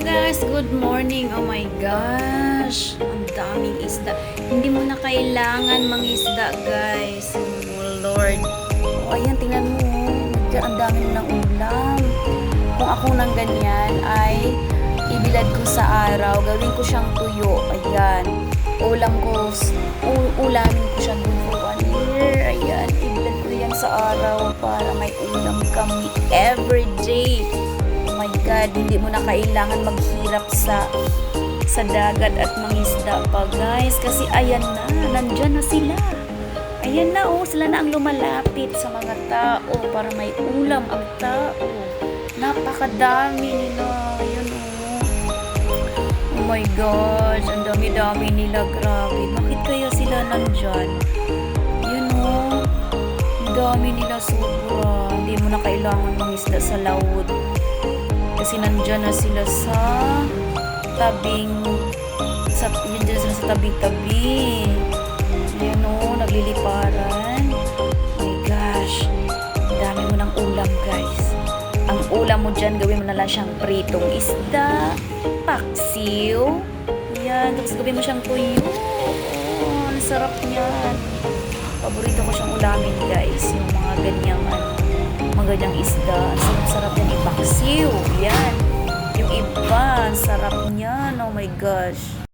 guys, good morning. Oh my gosh, ang daming isda. Hindi mo na kailangan mangisda guys. Oh Lord. Oh, ayan, tingnan mo. Nandiyan, ang dami ng ulam. Kung ako nang ganyan ay ibilad ko sa araw. Gawin ko siyang tuyo. Ayan. Ulam ko, ulamin ko siya year. Ayan, ibilad ko yan sa araw para may ulam kami every day. My God, hindi mo na kailangan maghirap sa sa dagat at mangisda pa guys kasi ayan na, nandyan na sila. Ayan na oh, sila na ang lumalapit sa mga tao para may ulam ang tao. Napakadami nila. Ayan oh. Oh my gosh, ang dami-dami nila. Grabe. Bakit kaya sila nandyan? Yun oh. Ang dami nila sobra. Hindi mo na kailangan mangisda sa laut. Kasi nandyan na sila sa tabing sa, yun sila sa tabi-tabi. Ayan o, nagliliparan. Oh my gosh. Ang dami mo ng ulam, guys. Ang ulam mo dyan, gawin mo na lang siyang pritong isda, paksiw. Yan, tapos gawin mo siyang tuyo. Oh, ang sarap niyan. Paborito ko siyang ulamin, guys. Yung mga ganyang, ano, mga ganyang isda. Sarap, ang sarap niyan. Oh my gosh.